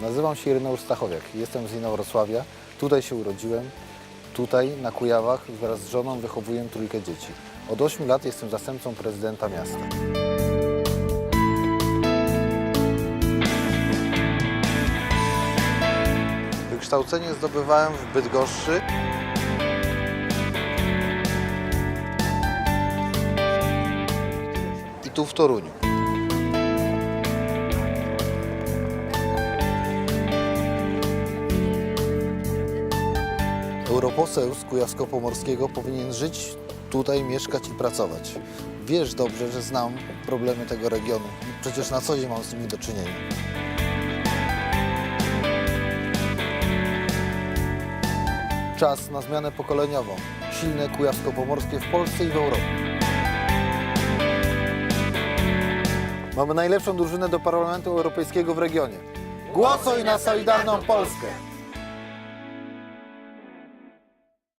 Nazywam się Ireneusz Stachowiak. Jestem z Inowrocławia. Tutaj się urodziłem. Tutaj na Kujawach wraz z żoną wychowuję trójkę dzieci. Od 8 lat jestem zastępcą prezydenta miasta. Wykształcenie zdobywałem w Bydgoszczy. I tu w Toruniu. Europoseł z Kujawsko-Pomorskiego powinien żyć tutaj, mieszkać i pracować. Wiesz dobrze, że znam problemy tego regionu. Przecież na co dzień mam z nimi do czynienia. Czas na zmianę pokoleniową. Silne Kujawsko-Pomorskie w Polsce i w Europie. Mamy najlepszą drużynę do Parlamentu Europejskiego w regionie. Głosuj na Solidarną Polskę!